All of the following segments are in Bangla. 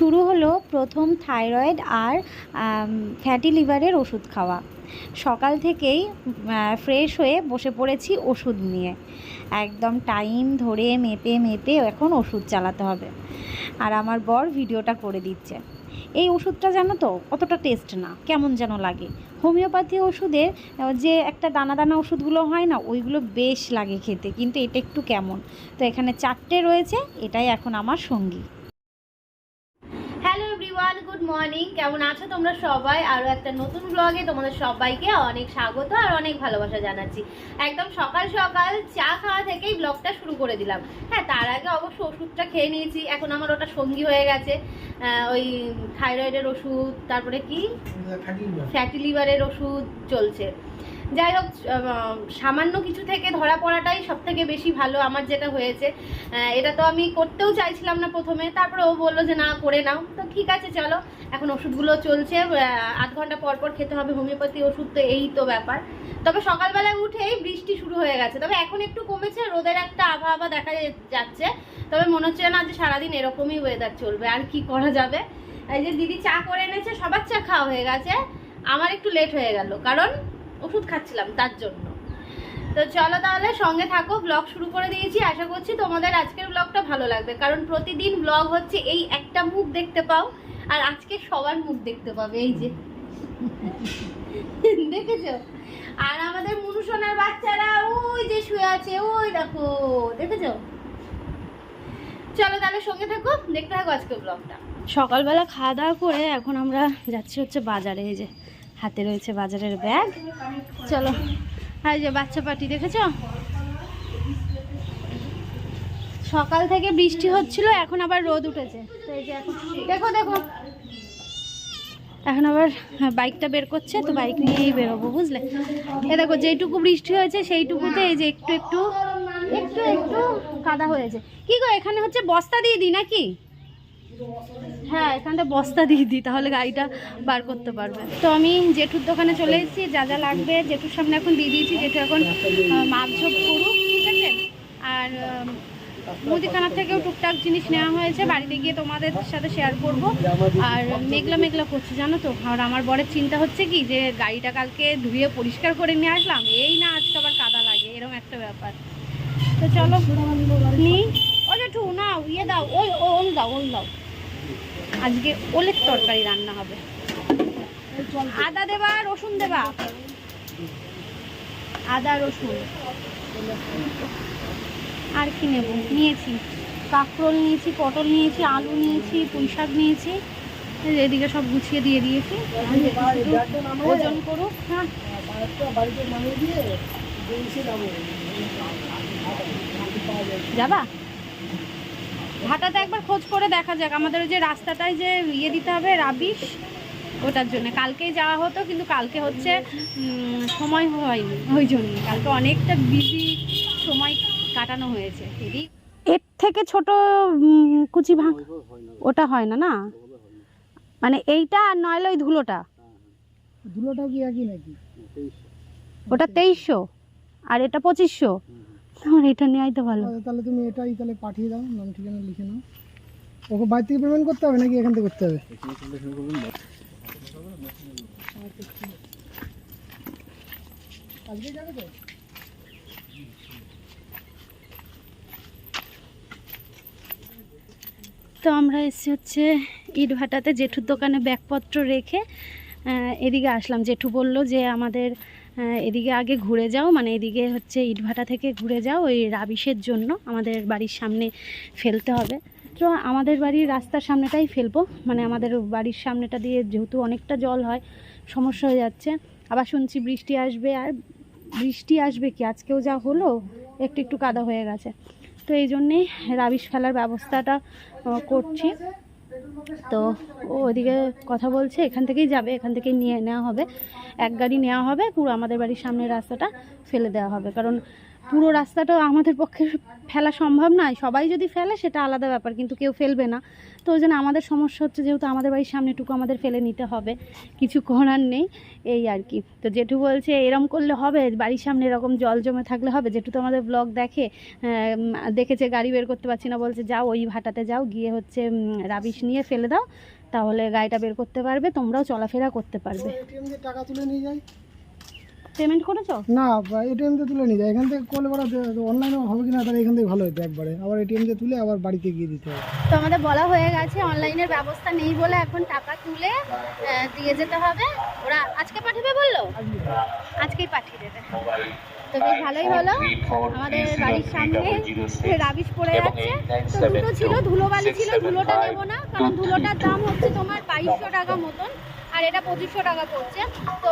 শুরু হলো প্রথম থাইরয়েড আর ফ্যাটি লিভারের ওষুধ খাওয়া। সকাল থেকেই ফ্রেশ হয়ে বসে পড়েছি ওষুধ নিয়ে। একদম টাইম ধরে মেপে মেপে এখন ওষুধ চালাতে হবে। আর আমার বর ভিডিওটা করে দিচ্ছে। এই ওষুধটা জানো তো, অতটা টেস্ট না, কেমন যেন লাগে। হোমিওপ্যাথি ওষুধের যে একটা দানা দানা ওষুধগুলো হয় না, ওইগুলো বেশ লাগে খেতে, কিন্তু এটা একটু কেমন। তো এখানে চারটে রয়েছে, এটাই এখন আমার সঙ্গী। মর্নিং কেমন আছো তোমরা সবাই? আরও একটা নতুন ব্লগে তোমাদের সবাইকে অনেক স্বাগত আর অনেক ভালোবাসা জানাচ্ছি। একদম সকাল সকাল চা খাওয়া থেকেই ব্লগটা শুরু করে দিলাম। হ্যাঁ তার আগে অবশ্য ওষুধটা খেয়ে নিয়েছি। এখন আমার ওটা সঙ্গী হয়ে গেছে। ওই থাইরয়েডের ওষুধ তারপরে কি? ফ্যাটি লিভারের ওষুধ চলছে। যাই হোক সামান্য কিছু থেকে ধরা পড়াটাই সব থেকে বেশি ভালো আমার যেটা হয়েছে। এটা তো আমি করতেও চাইছিলাম না প্রথমে, তারপরে ও বলল যে না, করে নাও। তো ঠিক আছে, চলো। এখন ওষুধগুলো চলছে আধ ঘণ্টা পর পর খেতে হবে, হোমিওপ্যাথি ওষুধ তো এই তো ব্যাপার। তবে সকালবেলায় উঠেই বৃষ্টি শুরু হয়ে গেছে। তবে এখন একটু কমেছে, রোদের একটা আবহাওয়া দেখা যাচ্ছে। তবে মনে হচ্ছে না যে সারাদিন এরকমই ওয়েদার চলবে। আর কি করা যাবে? এই যে দিদি চা করে এনেছে, সবার চা খাওয়া হয়ে গেছে। আমার একটু লেট হয়ে গেল। কারণ ওষুধ খাচ্ছিলাম তার জন্য। তো চলো তাহলে সঙ্গে থাকো ব্লগ শুরু করে দিয়েছি। আশা করছি তোমাদের আজকের ব্লগটা ভালো লাগবে। কারণ প্রতিদিন ব্লগ হচ্ছে এই একটা মুখ দেখতে পাও, আর আজকে সবার মুখ দেখতে পাবে, এই যে। দেখেছ? আর আমাদের মুনুসোনার বাচ্চারা ওই যে শুয়ে আছে, ওই দেখো, দেখেছ? চলো তাহলে সঙ্গে থাকো, দেখতে থাকো আজকে ব্লগটা সকালবেলা খাওয়া দাওয়া করে এখন আমরা যাচ্ছি হচ্ছে বাজারে, এই যে। হাতে রয়েছে বাজারের ব্যাগ। চলো, আর যে বাচ্চা পাটি দেখেছ? সকাল থেকে বৃষ্টি হচ্ছিল, এখন আবার রোদ উঠেছে। দেখো দেখো। এখন আবার বাইকটা বের করছে, তো বাইক নিয়েই বেরোবো, বুঝলে? এ দেখো, যেইটুকু বৃষ্টি হয়েছে, সেইটুকুতে এই যে একটু একটু একটু একটু কাদা হয়েছে। কি গো, এখানে হচ্ছে বস্তা দিয়ে দিই নাকি? হ্যাঁ এখানটা বস্তা দিয়ে দিই, তাহলে গাড়িটা বার করতে পারবে। তো আমি জেঠুর দোকানে চলে এসেছি, যা যা লাগবে জেঠুর সামনে এখন দিয়ে দিয়েছি জেঠু এখন মাপঝোপ করুক, ঠিক আছে? আর মুদিখানার থেকেও টুকটাক জিনিস নেওয়া হয়েছে, বাড়িতে গিয়ে তোমাদের সাথে শেয়ার করব। আর মেঘলা মেঘলা করছে, জানো তো? আর আমার বরের চিন্তা হচ্ছে কি, যে গাড়িটা কালকে ধুয়ে পরিষ্কার করে নিয়ে আসলাম, এই না আজকে আবার কাদা লাগে, এরকম একটা ব্যাপার। তো চলো, নি? ও জেঠু না ইয়ে দাও, ওই ওল দাও ওল দাও। আজকে ওলের তরকারি রান্না হবে। আদা দেবা, রসুন দেবা। আদা, রসুন। আর কি নেব? নিয়েছি। কাঁকরোল নিয়েছি, পটল নিয়েছি, আলু নিয়েছি পুঁই শাক নিয়েছি এদিকে সব গুছিয়ে দিয়ে দিয়েছি। ওজন করুক হ্যাঁ। যাবা? ভাটাতে একবার খোঁজ করে দেখা যাক। আমাদের ওই যে রাস্তাটায় যে ইয়ে দিতে হবে রাবিশ ওটার জন্য। কালকেই যাওয়া হতো কিন্তু কালকে হচ্ছে সময় হয়নি। ওই জন্য। কালকে অনেকটা বিজি সময় কাটানো হয়েছে। এর থেকে ছোট কুচি ভাঙ ওটা হয় না না? মানে এইটা আর নইলে ওই ধুলোটা। ধুলোটাও কি একই নাকি? ওটা তেইশশো। আর এটা পঁচিশশো। আমার এটা নেওয়াই তো ভালো। আচ্ছা, তাহলে তুমি এটাই তাহলে পাঠিয়ে দাও নাম ঠিকানা লিখে নাও। ওকে বাড়ি থেকে পেমেন্ট করতে হবে নাকি এখান থেকে করতে হবে? আজকে যাবে তো তো আমরা এসে হচ্ছে ইট ভাটাতে জেঠুর দোকানে ব্যাগপত্র রেখে এদিকে আসলাম। জেঠু বলল যে আমাদের এদিকে আগে ঘুরে যাও মানে এদিকে হচ্ছে ইটভাটা থেকে ঘুরে যাও, ওই রাবিশের জন্য। আমাদের বাড়ির সামনে ফেলতে হবে। তো আমাদের বাড়ির রাস্তার সামনেটাই ফেলব। মানে আমাদের বাড়ির সামনেটা দিয়ে যেহেতু অনেকটা জল হয়, সমস্যা হয়ে যাচ্ছে। আবার শুনছি বৃষ্টি আসবে, আর বৃষ্টি আসবে কি? আজকেও যা হলো, একটু একটু কাদা হয়ে গেছে। তো এই জন্যেই রাবিশ ফেলার ব্যবস্থাটা করছি। তো ওদিকে কথা বলছে, এখান থেকেই যাবে, এখান থেকেই নিয়ে নেওয়া হবে। এক গাড়ি নেওয়া হবে, পুরো আমাদের বাড়ির সামনের রাস্তাটা ফেলে দেওয়া হবে। কারণ পুরো রাস্তাটা আমাদের পক্ষে ফেলা সম্ভব নয়। সবাই যদি ফেলে, সেটা আলাদা ব্যাপার, কিন্তু কেউ ফেলবে না। তো ওই জন্য আমাদের সমস্যা হচ্ছে যেহেতু আমাদের বাড়ির সামনেটুকু আমাদের ফেলে নিতে হবে। কিছু করার নেই, এই আর কি। তো জেঠু বলছে, এরম করলে হবে, বাড়ির সামনে এরকম জল জমে থাকলে হবে? জেঠু তো আমাদের ব্লগ দেখে দেখেছে, গাড়ি বের করতে পারছি না, বলছে, যাও ওই ভাটাতে যাও, গিয়ে হচ্ছে রাবিশ নিয়ে ফেলে দাও, তাহলে গাড়িটা বের করতে পারবে, তোমরাও চলাফেরা করতে পারবে। টাকা তুলে নিয়ে যাই। পেমেন্ট করেছ? না এটিএম দিয়ে তুলে নিয়ে যাই এখান থেকে কল করা অনলাইনে হবে কিনা তাহলে এখান থেকে ভালো হতো একবারে। আবার এটিএম দিয়ে তুলে আবার বাড়িতে গিয়ে দিতে হবে। তো আমাদের বলা হয়ে গেছে অনলাইনের ব্যবস্থা নেই বলে এখন টাকা তুলে দিয়ে যেতে হবে। ওরা আজকে পাঠাবে বলল? আজকেই পাঠিয়ে দেবে। তো বেশ ভালোই হলো। আমাদের বাড়ির সামনে রাবিশ পড়ে যাচ্ছে তো ছিল ধুলোবালি ছিল ধুলোটা নেব না কারণ ধুলোটার দাম হচ্ছে তোমার বাইশশো টাকা মতন। আর এটা পঁচিশশো টাকা পড়ছে। তো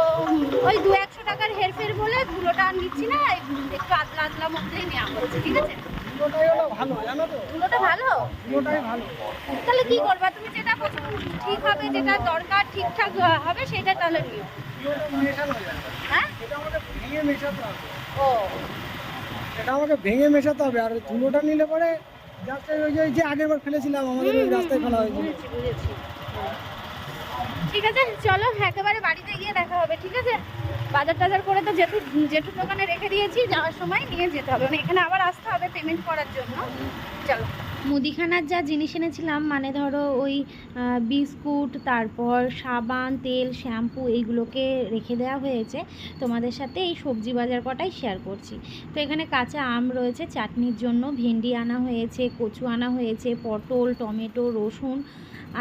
ওই দু একশো টাকার হেরফের বলে ধুলোটা আর নিচ্ছি না একটু আদলা আদলা মধ্যেই নেওয়া হচ্ছে ঠিক আছে? তাহলে কি করবা? তুমি যেটা ঠিক হবে যেটা দরকার ঠিকঠাক হবে সেটা তাহলে নিও। হ্যাঁ? এটা আমাকে ভেঙে মেশাতে হবে ও। এটা আমাকে ভেঙে মেশাতে হবে আর ধুলোটা নিলে পরে যাতে ওই যে- আগের বার ফেলেছিলাম আমাদের ওই রাস্তায় ফেলা বুঝেছি। ঠিক আছে? চলো, একেবারে বাড়িতে গিয়ে দেখা হবে, ঠিক আছে? বাজার টাজার করে তো জেঠু জেঠুর দোকানে রেখে দিয়েছি, যাওয়ার সময় নিয়ে যেতে হবে। মানে এখানে আবার আসতে হবে পেমেন্ট করার জন্য। চলো। মুদিখানার যা জিনিস এনেছিলাম মানে ধরো ওই বিস্কুট, তারপর সাবান, তেল, শ্যাম্পু, এইগুলোকে রেখে দেওয়া হয়েছে। তোমাদের সাথে এই সবজি বাজার কটাই শেয়ার করছি। তো এখানে কাঁচা আম রয়েছে, চাটনির জন্য ভেন্ডি আনা হয়েছে, কচু আনা হয়েছে, পটল, টমেটো, রসুন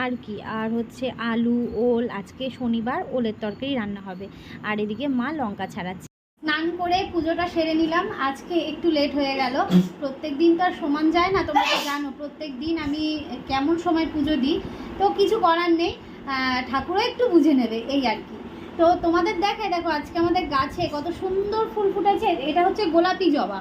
আর কি? আর হচ্ছে আলু, ওল, আজকে শনিবার ওলের তরকারি রান্না হবে। আর এদিকে মা লঙ্কা ছাড়াচ্ছে। স্নান করে পুজোটা সেরে নিলাম। আজকে একটু লেট হয়ে গেল। প্রত্যেক দিন তো আর সমান যায় না, তোমরা তো জানো। প্রত্যেক দিন আমি কেমন সময় পুজো দিই, তো কিছু করার নেই। ঠাকুরও একটু বুঝে নেবে, এই আর কি। তো তোমাদের দেখায়, দেখো আজকে আমাদের গাছে কত সুন্দর ফুল ফুটেছে। এটা হচ্ছে গোলাপি জবা।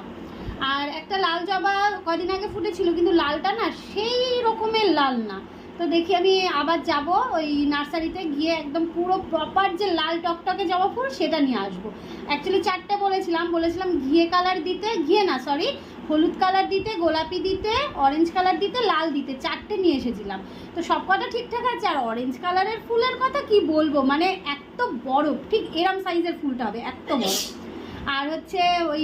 আর একটা লাল জবা কদিন আগে ফুটেছিল, কিন্তু লালটা না সেই রকমের লাল না। তো দেখি আমি আবার যাব, ওই নার্সারিতে গিয়ে একদম পুরো প্রপার যে লাল টকটকে জবা ফুল সেটা নিয়ে আসব। অ্যাকচুয়ালি চারটে বলেছিলাম বলেছিলাম ঘিয়ে কালার দিতে, ঘিয়ে না সরি হলুদ কালার দিতে, গোলাপি দিতে অরেঞ্জ কালার দিতে, লাল দিতে, চারটে নিয়ে এসেছিলাম। তো সব কটা ঠিকঠাক আছে, আর অরেঞ্জ কালারের ফুলের কথা কি বলব? মানে এত বড়, ঠিক এরম সাইজের ফুলটা হবে, এত বড়। আর হচ্ছে ওই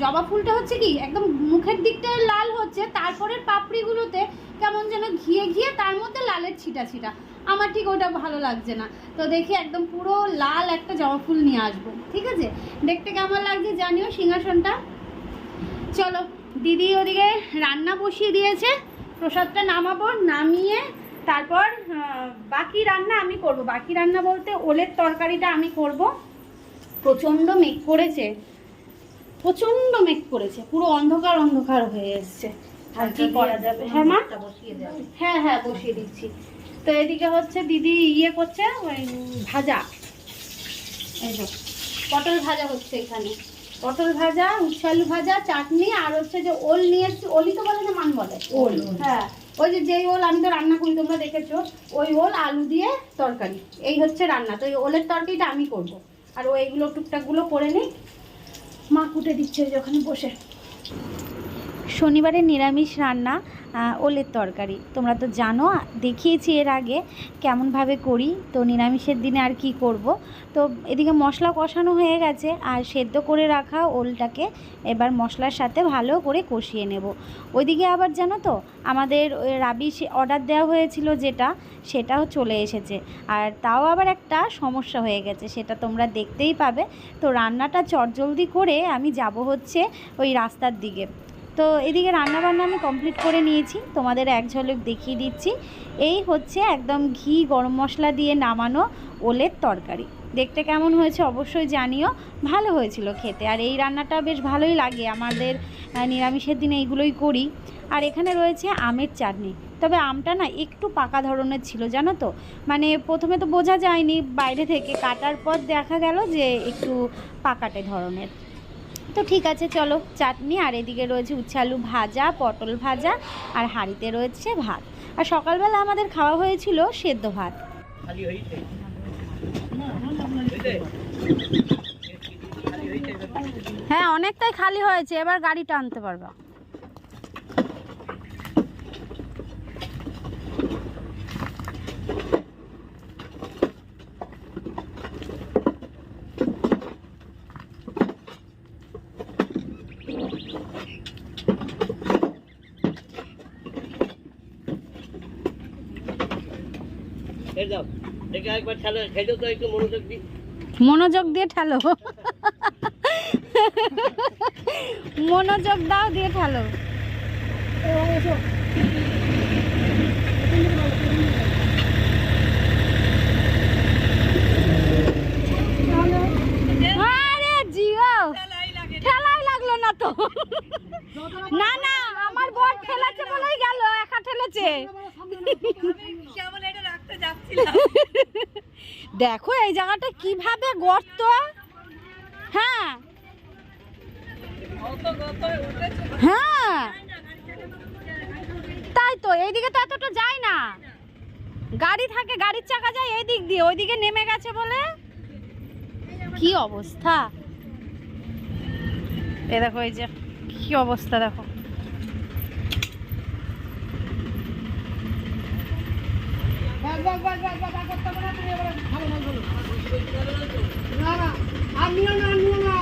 জবা ফুলটা হচ্ছে কি, একদম মুখের দিকটায় লাল হচ্ছে, তারপরের পাপড়িগুলোতে কেমন যেন ঘিয়ে ঘিয়ে তার মধ্যে লালের ছিটা ছিটা। আমার ঠিক ওটা ভালো লাগছে না। তো দেখি একদম পুরো লাল একটা জবা ফুল নিয়ে আসব, ঠিক আছে? দেখতে কেমন লাগছে জানিও সিংহাসনটা? চলো, দিদি ওদিকে রান্না বসিয়ে দিয়েছে, প্রসাদটা নামাবো, নামিয়ে তারপর বাকি রান্না আমি করব। বাকি রান্না বলতে ওলের তরকারিটা আমি করব। প্রচণ্ড মেঘ করেছে। প্রচণ্ড মেঘ করেছে। পুরো অন্ধকার অন্ধকার হয়ে এসছে। আর কি করা যাবে? হ্যাঁ মা? হ্যাঁ হ্যাঁ বসিয়ে দিচ্ছি। তো এদিকে হচ্ছে দিদি ইয়ে করছে ওই ভাজা। এই পটল ভাজা হচ্ছে এখানে। পটল ভাজা উচ্ছে আলু ভাজা চাটনি আর হচ্ছে যে ওল নিয়ে এসছি। ওলই তো বলে না মান বলে। ওল। হ্যাঁ ওই যে যেই ওল আমি তো রান্না করি তোমরা দেখেছ ওই ওল আলু দিয়ে তরকারি। এই হচ্ছে রান্না। তো এই ওলের তরকারিটা আমি করব। আর ও এইগুলো টুকটাকগুলো করে নিই মা কুটে দিচ্ছে ওই ওখানে বসে। শনিবারের নিরামিষ রান্না ওলের তরকারি। তোমরা তো জানো, দেখিয়েছি এর আগে কেমনভাবে করি। তো নিরামিষের দিনে আর কি করব? তো এদিকে মশলা কষানো হয়ে গেছে। আর সেদ্ধ করে রাখা ওলটাকে এবার মশলার সাথে ভালো করে কষিয়ে নেব। ওইদিকে আবার জানো তো, আমাদের রাবিশ অর্ডার দেওয়া হয়েছিল যেটা, সেটাও চলে এসেছে। আর তাও আবার একটা সমস্যা হয়ে গেছে, সেটা তোমরা দেখতেই পাবে। তো রান্নাটা চটজলদি করে আমি যাব হচ্ছে ওই রাস্তার দিকে। তো এদিকে রান্না বান্না আমি কমপ্লিট করে নিয়েছি। তোমাদের এক ঝলক দেখিয়ে দিচ্ছি। এই হচ্ছে একদম ঘি, গরম মশলা দিয়ে নামানো ওলের তরকারি। দেখতে কেমন হয়েছে অবশ্যই জানিও। ভালো হয়েছিল খেতে। আর এই রান্নাটা বেশ ভালোই লাগে। আমাদের নিরামিষের দিনে এইগুলোই করি। আর এখানে রয়েছে আমের চাটনি। তবে আমটা না একটু পাকা ধরনের ছিল, জানো তো? মানে প্রথমে তো বোঝা যায়নি, বাইরে থেকে কাটার পর দেখা গেল যে একটু পাকাটে ধরনের। তো ঠিক আছে চলো চাটনি। আর এদিকে রয়েছে উচ্ছে আলু ভাজা পটল ভাজা আর হাঁড়িতে রয়েছে ভাত। আর সকালবেলা আমাদের খাওয়া হয়েছিল সেদ্ধ ভাত। হ্যাঁ অনেকটাই খালি হয়েছে। এবার গাড়িটা আনতে পারবা এই যাও দেখে একবার খেলে খেলেও তো একটু মনোযোগ দিই মনোযোগ দিয়ে ঠেলো। মনোযোগ দাও দিয়ে ঠেলো। ঠেলাই লাগল না তো। না না আমার বর ঠেলাছে বলেই গেল একা ঠেলেছে। দেখো এই জায়গাটা কীভাবে গর্ত। হ্যাঁ। হ্যাঁ। তাই তো এইদিকে তো এতটা যায় না। গাড়ি থাকে গাড়ির চাকা যায় এই দিক দিয়ে ওইদিকে নেমে গেছে বলে? কি অবস্থা? এ দেখো এই যে কি অবস্থা দেখো বাস, বাস, বাস, বাস, বাস, আর করতে হবে না, না, আর নিও না, আর নিও না।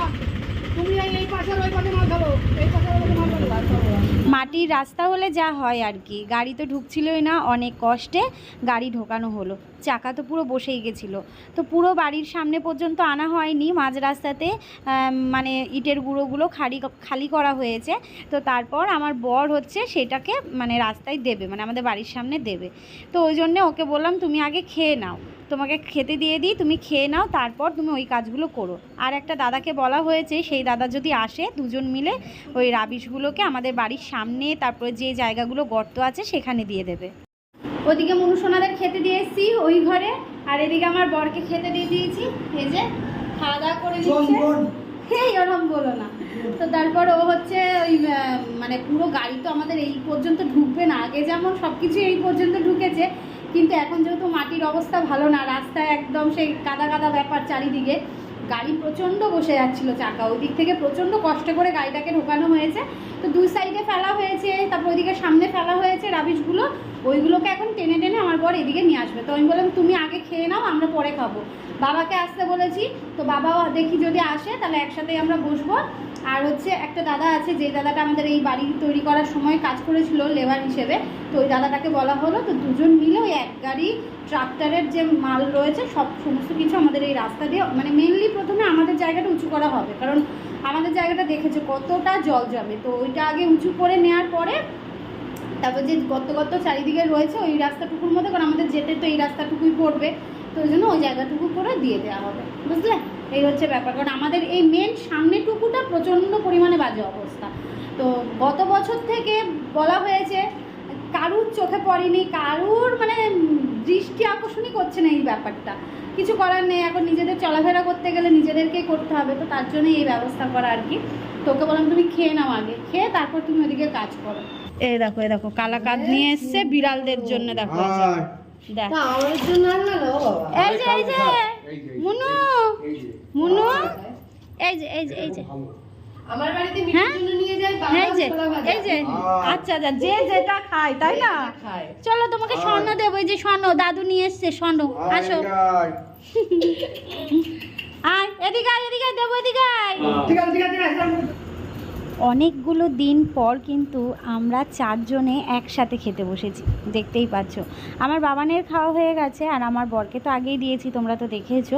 মাটির রাস্তা হলে যা হয় আর কি। গাড়ি তো ঢুকছিলই না, অনেক কষ্টে গাড়ি ঢোকানো হলো। চাকা তো পুরো বসেই গেছিল। তো পুরো বাড়ির সামনে পর্যন্ত আনা হয়নি। মাঝ রাস্তাতে মানে ইটের গুঁড়োগুলো খালি খালি করা হয়েছে। তো তারপর আমার বর হচ্ছে সেটাকে মানে রাস্তায় দেবে মানে আমাদের বাড়ির সামনে দেবে। তো ওই জন্যে ওকে বললাম, তুমি আগে খেয়ে নাও। তোমাকে খেতে দিয়ে দিই তুমি খেয়ে নাও তারপর তুমি ওই কাজগুলো করো। আর একটা দাদাকে বলা হয়েছে সেই দাদা যদি আসে দুজন মিলে ওই রাবিশগুলোকে আমাদের বাড়ির সামনে তারপরে যে জায়গাগুলো গর্ত আছে সেখানে দিয়ে দেবে। ওদিকে মনুসোনাদের খেতে দিয়ে এসেছি ওই ঘরে আর এদিকে আমার বরকে খেতে দিয়ে দিয়েছি। এই যে খাওয়া দাওয়া করে নিচ্ছে। ওরম বলো না। তো তারপর ও হচ্ছে ওই মানে পুরো গাড়ি তো আমাদের এই পর্যন্ত ঢুকবে না। আগে যেমন সব কিছু এই পর্যন্ত ঢুকেছে কিন্তু এখন যেহেতু মাটির অবস্থা ভালো না, রাস্তায় একদম সেই কাদা কাদা ব্যাপার চারিদিকে, গাড়ি প্রচণ্ড বসে যাচ্ছিল চাকা। ওই দিক থেকে প্রচণ্ড কষ্ট করে গাড়িটাকে ঢোকানো হয়েছে। তো দুই সাইডে ফেলা হয়েছে, তারপর ওইদিকে সামনে ফেলা হয়েছে রাবিশগুলো। ওইগুলোকে এখন টেনে টেনে আমার বর এদিকে নিয়ে আসবে। তো আমি বললাম, তুমি আগে খেয়ে নাও, আমরা পরে খাব। বাবাকে আসতে বলেছি, তো বাবাও দেখি যদি আসে, তাহলে একসাথেই আমরা বসবো। আর হচ্ছে একটা দাদা আছে, যে দাদাটা আমাদের এই বাড়ি তৈরি করার সময় কাজ করেছিল লেবার হিসেবে, তো ওই দাদাটাকে বলা হলো, তো দুজন মিলে ওই এক গাড়ি, ট্রাক্টরের যে মাল রয়েছে, সব সমস্ত কিছু আমাদের এই রাস্তা দিয়ে মানে মেনলি প্রথমে আমাদের জায়গাটা উঁচু করা হবে, কারণ আমাদের জায়গাটা দেখেছে কতটা জল জমে, তো ওইটা আগে উঁচু করে নেওয়ার পরে, তারপর যে গত গত চারিদিকে রয়েছে, ওই রাস্তাটুকুর মধ্যে, কারণ আমাদের যেতে তো এই রাস্তাটুকুই পড়বে, তো ওই জন্য ওই জায়গাটুকু করে দিয়ে দেওয়া হবে, বুঝলে? এই হচ্ছে ব্যাপার। কারণ আমাদের এই মেন সামনেটুকুটা প্রচণ্ড পরিমাণে বাজে অবস্থা। তো গত বছর থেকে বলা হয়েছে কারুর চোখে পড়েনি কারুর মানে দৃষ্টি আকর্ষণই করছে না এই ব্যাপারটা। কিছু করার নেই এখন নিজেদের চলাফেরা করতে গেলে নিজেদেরকেই করতে হবে তো তার জন্য এই ব্যবস্থা করা আর কি। তোকে বললাম তুমি খেয়ে নাও আগে খেয়ে তারপর তুমি ওদিকে কাজ করো। এই দেখো এই দেখো কালা কাজ নিয়ে এসছে বিড়ালদের জন্য দেখো। দেখ। এই যে এই যে মুনু মুনু? এই যে এই যে এই যে। আমার বাড়িতে হ্যাঁ? নিয়ে যায় এই যে এই যে। আচ্ছা আচ্ছা যে যেটা খায় তাই না? চলো তোমাকে স্বর্ণ দেবো এই যে স্বর্ণ দাদু নিয়ে এসছে স্বর্ণ আসো। আয়। এদিকে আয় এদিকে দেবো এদিকে অনেকগুলো দিন পর কিন্তু আমরা চারজনে একসাথে খেতে বসেছি, দেখতেই পাচ্ছ। আমার বাবানের খাওয়া হয়ে গেছে আর আমার বরকে তো আগেই দিয়েছি, তোমরা তো দেখেছ।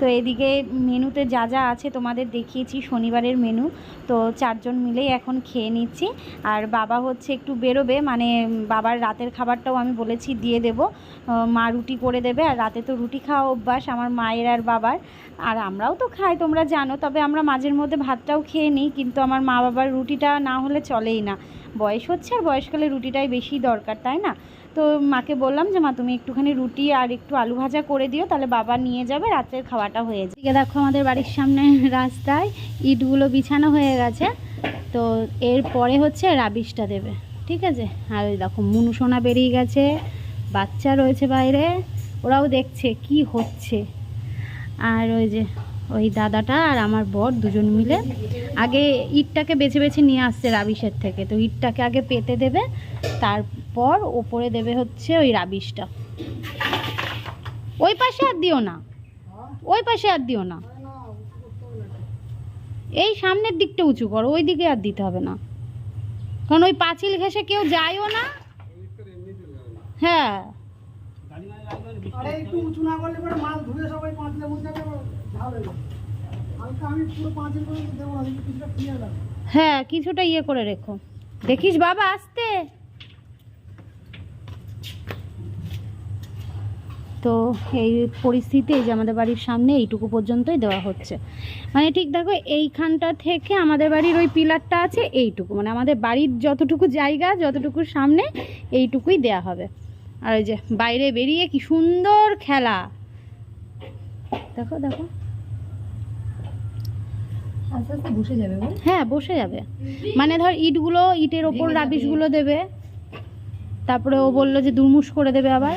তো এদিকে মেনুতে যা যা আছে তোমাদের দেখিয়েছি, শনিবারের মেনু। তো চারজন মিলেই এখন খেয়ে নিচ্ছি। আর বাবা হচ্ছে একটু বেরোবে মানে বাবার রাতের খাবারটাও আমি বলেছি দিয়ে দেবো। মা রুটি করে দেবে আর রাতে তো রুটি খাওয়া অভ্যাস আমার মায়ের আর বাবার। আর আমরাও তো খাই, তোমরা জানো, তবে আমরা মাঝের মধ্যে ভাতটাও খেয়ে নিই, কিন্তু আমার মা বাবার রুটিটা না হলে চলেই না। বয়স হচ্ছে আর বয়সকালে রুটিটাই বেশি দরকার, তাই না? তো মাকে বললাম যে, মা, তুমি একটুখানি রুটি আর একটু আলু ভাজা করে দিও, তাহলে বাবা নিয়ে যাবে, রাতের খাওয়াটা হয়ে যাবে। দেখো আমাদের বাড়ির সামনে রাস্তায় ইটগুলো বিছানো হয়ে গেছে। তো এরপরে হচ্ছে রাবিশটা দেবে, ঠিক আছে? আর ওই দেখো মুনুসোনা বেরিয়ে গেছে, বাচ্চা রয়েছে বাইরে, ওরাও দেখছে কি হচ্ছে। আর ওই যে ওই দাদাটা আর আমার বর দুজন মিলে আগে ইটটাকে বেছে বেছে নিয়ে আসছে রাবিশের থেকে। তো ইটটাকে আগে পেতে দেবে, তারপর ওপরে দেবে হচ্ছে ওই রাবিশটা। ওই পাশে আর দিও না। ওই পাশে আর দিও না। এই সামনের দিকটা উঁচু করো, ওই দিকে আর দিতে হবে না। কারণ ওই পাঁচিল ঘেসে কেউ যায়ও না। হ্যাঁ। আরে একটু উঁচু না করলে পরে মাল সবাই ঝাল হয়ে, কিছুটা ইয়ে করে রেখো। দেখিস বাবা, আসতে। তো এই পরিস্থিতি যে আমাদের বাড়ির সামনে, এইটুকু পর্যন্তই দেওয়া হচ্ছে। মানে ঠিক দেখো, এইখানটা থেকে আমাদের বাড়ির ওই পিলারটা আছে, এইটুকু। মানে আমাদের বাড়ির যতটুকু জায়গা, যতটুকু সামনে, এইটুকুই দেয়া হবে। আর ওই যে বাইরে বেরিয়ে কি সুন্দর খেলা। দেখো দেখো। আস্তে আস্তে বসে যাবে হ্যাঁ বসে যাবে। মানে ধর ইটগুলো ইটের ওপর। রাবিশগুলো দেবে। তারপরে ও বলল যে দুরমুশ করে দেবে আবার।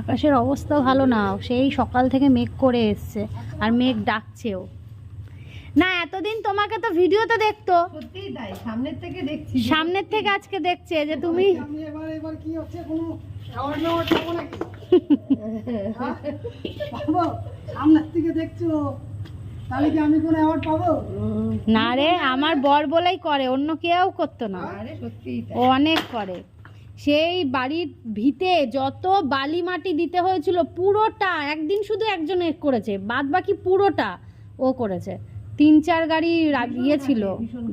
আকাশের অবস্থা ভালো না সেই সকাল থেকে মেঘ করে এসছে আর মেঘ ডাকছেও না এতদিন তোমাকে তো ভিডিও তো দেখতো সামনের থেকে দেখছি। সামনের থেকে আজকে দেখছে যে তুমি আমি এবার এবার কি হচ্ছে কোনো অ্যাওয়ার্ড ম্যাওয়ার্ড পাবো নাকি? হ্যাঁ? পাবো। সামনের থেকে দেখছ। তাহলে কি আমি কোনো অ্যাওয়ার্ড পাবো? না রে আমার বর বলেই করে অন্য কেউ করতো না। ও অনেক করে। সেই বাড়ির ভিতে যত বালি মাটি দিতে হয়েছিল পুরোটা একদিন শুধু একজন এ করেছে বাদ বাকি পুরোটা ও করেছে। তিন চার গাড়ি ইয়ে ছিল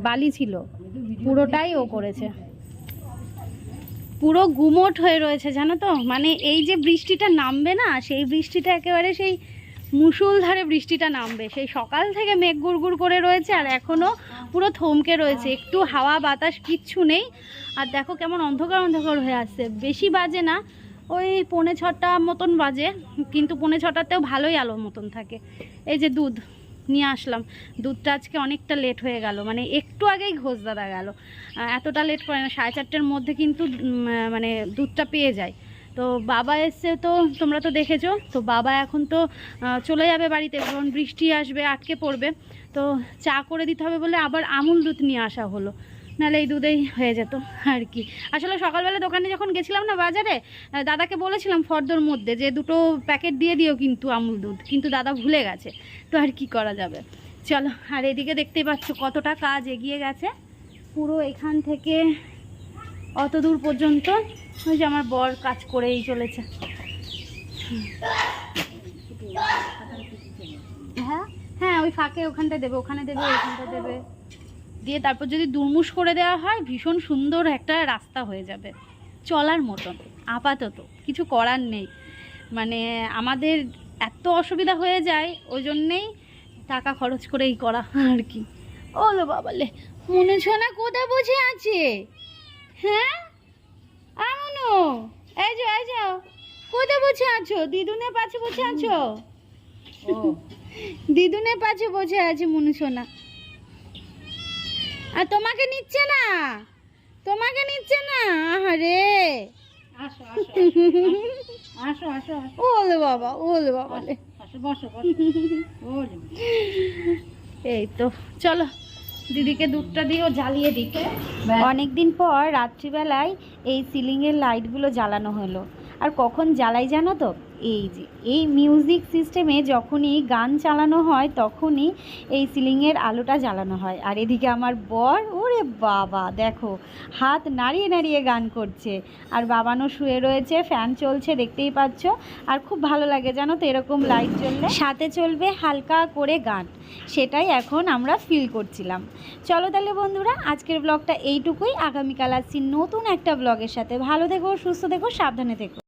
বালি ছিল পুরোটাই ও করেছে। পুরো গুমোট হয়ে রয়েছে জানো তো? মানে এই যে বৃষ্টিটা নামবে না সেই বৃষ্টিটা একেবারে সেই মুষলধারে বৃষ্টিটা নামবে। সেই সকাল থেকে মেঘ গুড়গুড় করে রয়েছে আর এখনও পুরো থমকে রয়েছে। একটু হাওয়া, বাতাস, কিচ্ছু নেই। আর দেখো কেমন অন্ধকার অন্ধকার হয়ে আসছে বেশি বাজে না, ওই পৌনে ছটা মতন বাজে, কিন্তু পৌনে ছটাতেও ভালোই আলোর মতন থাকে। এই যে দুধ নিয়ে আসলাম। দুধটা আজকে অনেকটা লেট হয়ে গেল। মানে একটু আগেই ঘোষ দাদা গেল। এতটা লেট করে না, সাড়ে চারটের মধ্যে কিন্তু মানে দুধটা পেয়ে যায়। তো বাবা এসছে তো, তোমরা তো দেখেছ, তো বাবা এখন তো চলে যাবে বাড়িতে, কারণ বৃষ্টি আসবে, আটকে পড়বে। তো চা করে দিতে হবে বলে আবার আমুল দুধ নিয়ে আসা হলো। নাহলে এই দুধেই হয়ে যেত আর কি। আসলে সকালবেলা দোকানে যখন গেছিলাম না বাজারে দাদাকে বলেছিলাম ফর্দর মধ্যে যে, দুটো প্যাকেট দিয়ে দিও কিন্তু আমুল দুধ, কিন্তু দাদা ভুলে গেছে, তো আর কি করা যাবে। চলো, আর এদিকে দেখতেই পাচ্ছ কতটা কাজ এগিয়ে গেছে। পুরো এখান থেকে অত দূর পর্যন্ত ওই যে আমার বর কাজ করেই চলেছে। হ্যাঁ? হ্যাঁ ওই ফাঁকে ওখানটা দেবে, ওখানে দেবে ওইখানটা দেবে। দিয়ে তারপর যদি দুর্মুষ করে দেওয়া হয়, ভীষণ সুন্দর একটা রাস্তা হয়ে যাবে। চলার মতন, আপাতত, কিছু করার নেই। মানে আমাদের এত অসুবিধা হয়ে যায়, ওই জন্যেই টাকা খরচ করেই করা আর কি। ওলো বাবালে, মনে ছ না কোথায় বসে আছে? হ্যাঁ? এই যে এই যাও কোথায় বসে আছো? দিদুনের পাশে বসে আছো? দিদুনের পাশে বসে আছে মনে সোনা আর তোমাকে নিচ্ছে না? তোমাকে নিচ্ছে না? ওলে বাবা ওলে বাবা। এই তো চলো। দিদিকে দুধটা দিয়েও জ্বালিয়ে দিকে। অনেক দিন পর রাত্রিবেলায় এই সিলিংয়ের লাইটগুলো জ্বালানো হলো। আর কখন জ্বালাই জানো তো? এই যে এই মিউজিক সিস্টেমে যখনই গান চালানো হয় তখনই এই সিলিংয়ের আলোটা জ্বালানো হয়। আর এদিকে আমার বর ওরে বাবা, দেখো, হাত নাড়িয়ে নাড়িয়ে গান করছে। আর বাবানো শুয়ে রয়েছে ফ্যান চলছে, দেখতেই পাচ্ছ। আর খুব ভালো লাগে, জানো তো, এরকম লাইট জ্বললে সাথে চলবে হালকা করে গান। সেটাই এখন আমরা ফিল করছিলাম। চলো তাহলে বন্ধুরা, আজকের ব্লগটা এইটুকুই। আগামীকাল আসছি নতুন একটা ব্লগের সাথে। ভালো থেকো, সুস্থ থেকো, সাবধানে থেকো।